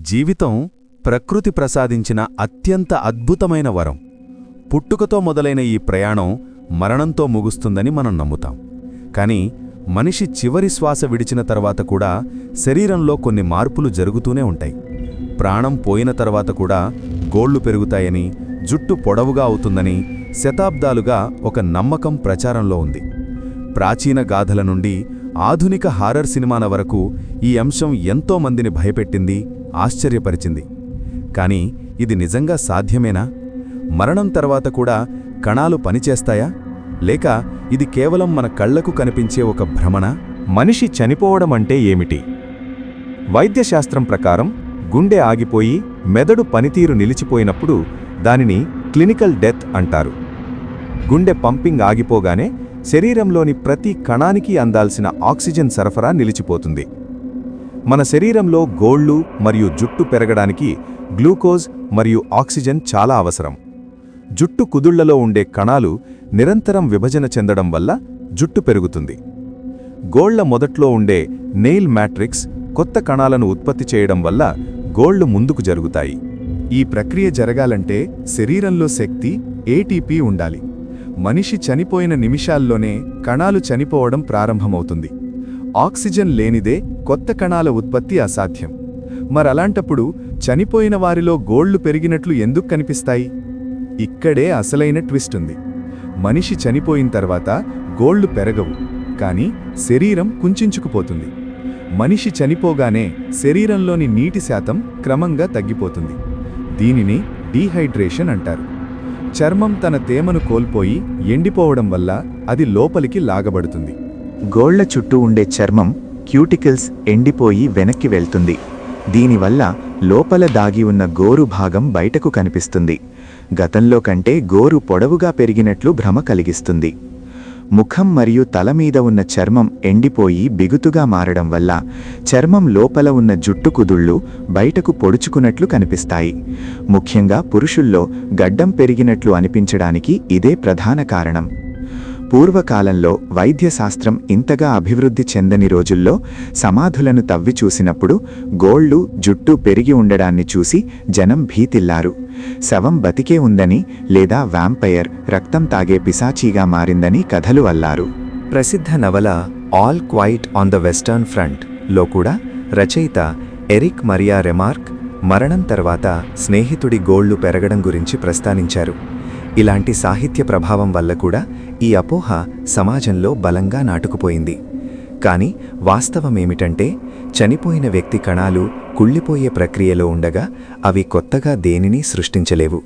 జీవితం ప్రకృతి ప్రసాదించిన అత్యంత అద్భుతమైన వరం. పుట్టుకతో మొదలైన ఈ ప్రయాణం మరణంతో ముగుస్తుందని మనం నమ్ముతాం. కాని మనిషి చివరి శ్వాస విడిచిన తర్వాత కూడా శరీరంలో కొన్ని మార్పులు జరుగుతూనే ఉంటాయి. ప్రాణం పోయిన తర్వాత కూడా గోళ్ళు పెరుగుతాయని జుట్టు పొడవుగా అవుతుందని శతాబ్దాలుగా ఒక నమ్మకం ప్రచారంలో ఉంది. ప్రాచీన గాథల నుండి ఆధునిక హారర్ సినిమాల వరకు ఈ అంశం ఎంతో మందిని భయపెట్టింది ఆశ్చర్యపరిచింది. కాని ఇది నిజంగా సాధ్యమేనా? మరణం తర్వాత కూడా కణాలు పనిచేస్తాయా? లేక ఇది కేవలం మన కళ్ళకు కనిపించే ఒక భ్రమణ మనిషి చనిపోవడం అంటే ఏమిటి? వైద్యశాస్త్రం ప్రకారం గుండె ఆగిపోయి మెదడు పనితీరు నిలిచిపోయినప్పుడు దానిని క్లినికల్ డెత్ అంటారు. గుండె పంపింగ్ ఆగిపోగానే శరీరంలోని ప్రతి కణానికి అందాల్సిన ఆక్సిజన్ సరఫరా నిలిచిపోతుంది. మన శరీరంలో గోళ్ళు మరియు జుట్టు పెరగడానికి గ్లూకోజ్ మరియు ఆక్సిజన్ చాలా అవసరం. జుట్టు కుదుళ్ళలో ఉండే కణాలు నిరంతరం విభజన చెందడం వల్ల జుట్టు పెరుగుతుంది. గోళ్ళ మొదట్లో ఉండే నెయిల్ మ్యాట్రిక్స్ కొత్త కణాలను ఉత్పత్తి చేయడం వల్ల గోళ్ళు ముందుకు జరుగుతాయి. ఈ ప్రక్రియ జరగాలంటే శరీరంలో శక్తి ఏటీపీ ఉండాలి. మనిషి చనిపోయిన నిమిషాల్లోనే కణాలు చనిపోవడం ప్రారంభమవుతుంది. ఆక్సిజన్ లేనిదే కొత్త కణాల ఉత్పత్తి అసాధ్యం. మరలాంటప్పుడు చనిపోయిన వారిలో గోళ్ళు పెరిగినట్లు ఎందుకు కనిపిస్తాయి? ఇక్కడే అసలైన ట్విస్ట్ ఉంది. మనిషి చనిపోయిన తర్వాత గోళ్ళు పెరగవు కానీ శరీరం కుంచుకుపోతుంది. మనిషి చనిపోగానే శరీరంలోని నీటి శాతం క్రమంగా తగ్గిపోతుంది. దీనిని డీహైడ్రేషన్ అంటారు. చర్మం తన తేమను కోల్పోయి ఎండిపోవడం వల్ల అది లోపలికి లాగబడుతుంది. గోళ్ళ చుట్టూ ఉండే చర్మం క్యూటికల్స్ ఎండిపోయి వెనక్కి వెళ్తుంది. దీనివల్ల లోపల దాగి ఉన్న గోరు భాగం బయటకు కనిపిస్తుంది. గతంలో కంటే గోరు పొడవుగా పెరిగినట్లు భ్రమ కలిగిస్తుంది. ముఖం మరియు తల మీద ఉన్న చర్మం ఎండిపోయి బిగుతుగా మారడం వల్ల చర్మం లోపల ఉన్న జుట్టు కుదుళ్ళు బయటకు పొడుచుకున్నట్లు కనిపిస్తాయి. ముఖ్యంగా పురుషుల్లో గడ్డం పెరిగినట్లు అనిపించడానికి ఇదే ప్రధాన కారణం. పూర్వకాలంలో వైద్యశాస్త్రం ఇంతగా అభివృద్ధి చెందని రోజుల్లో సమాధులను తవ్వి చూసినప్పుడు గోళ్ళు జుట్టు పెరిగి ఉండడాన్ని చూసి జనం భీతిల్లారు. శవం బతికే ఉందని లేదా వ్యాంపైర్ రక్తం తాగే పిశాచీగా మారిందని కథలు అల్లారు. ప్రసిద్ధ నవల All Quiet on the Western ఫ్రంట్లో కూడా రచయిత ఎరిక్ మరియా రెమార్క్ మరణం తర్వాత స్నేహితుడి గోళ్ళు పెరగడం గురించి ప్రస్తావించారు. ఇలాంటి సాహిత్య ప్రభావం వల్ల కూడా ఈ అపోహ సమాజంలో బలంగా నాటుకుపోయింది. కాని వాస్తవమేమిటంటే చనిపోయిన వ్యక్తి కణాలు కుళ్ళిపోయే ప్రక్రియలో ఉండగా అవి కొత్తగా దేనిని సృష్టించలేవు.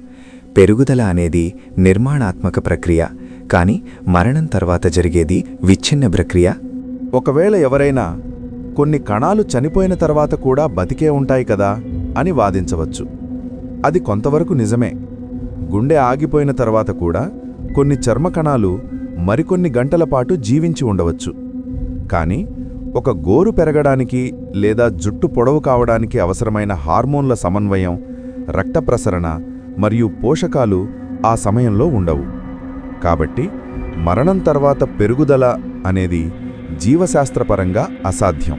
పెరుగుదల అనేది నిర్మాణాత్మక ప్రక్రియ కాని మరణం తర్వాత జరిగేది విచ్ఛిన్న ప్రక్రియ. ఒకవేళ ఎవరైనా కొన్ని కణాలు చనిపోయిన తర్వాత కూడా బతికే ఉంటాయి కదా అని వాదించవచ్చు. అది కొంతవరకు నిజమే. గుండె ఆగిపోయిన తర్వాత కూడా కొన్ని చర్మ కణాలు మరికొన్ని గంటల పాటు జీవించి ఉండవచ్చు. కానీ ఒక గోరు పెరగడానికి లేదా జుట్టు పొడవు కావడానికి అవసరమైన హార్మోన్ల సమన్వయం రక్త ప్రసరణ మరియు పోషకాలు ఆ సమయంలో ఉండవు. కాబట్టి మరణం తర్వాత పెరుగుదల అనేది జీవశాస్త్రపరంగా అసాధ్యం.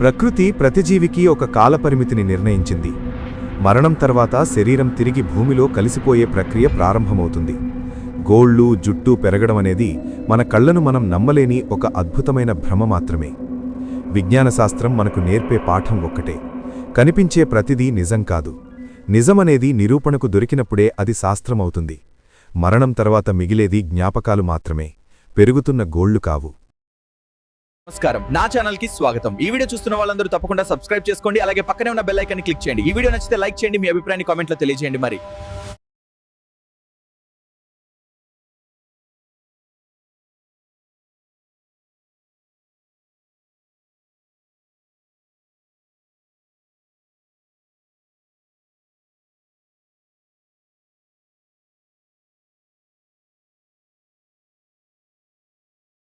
ప్రకృతి ప్రతిజీవికి ఒక కాలపరిమితిని నిర్ణయించింది. మరణం తర్వాత శరీరం తిరిగి భూమిలో కలిసిపోయే ప్రక్రియ ప్రారంభమవుతుంది. గోళ్ళు జుట్టు పెరగడం అనేది మన కళ్ళను మనం నమ్మలేని ఒక అద్భుతమైన భ్రమ మాత్రమే. విజ్ఞానశాస్త్రం మనకు నేర్పే పాఠం ఒక్కటే. కనిపించే ప్రతిదీ నిజం కాదు. నిజమనేది నిరూపణకు దొరికినప్పుడే అది శాస్త్రమవుతుంది. మరణం తర్వాత మిగిలేది జ్ఞాపకాలు మాత్రమే. పెరుగుతున్న గోళ్ళు కావు. నమస్కారం. నా ఛానల్కి స్వాగతం. ఈ వీడియో చూస్తున్న వాళ్ళందరూ తప్పకుండా సబ్స్క్రైబ్ చేసుకోండి అలాగే పక్కనే ఉన్న బెల్ ఐకాన్ క్లిక్ చేయండి. ఈ వీడియో నచ్చితే లైక్ చేయండి మీ అభిప్రాయాన్ని కామెంట్లో తెలియజేయండి మరి.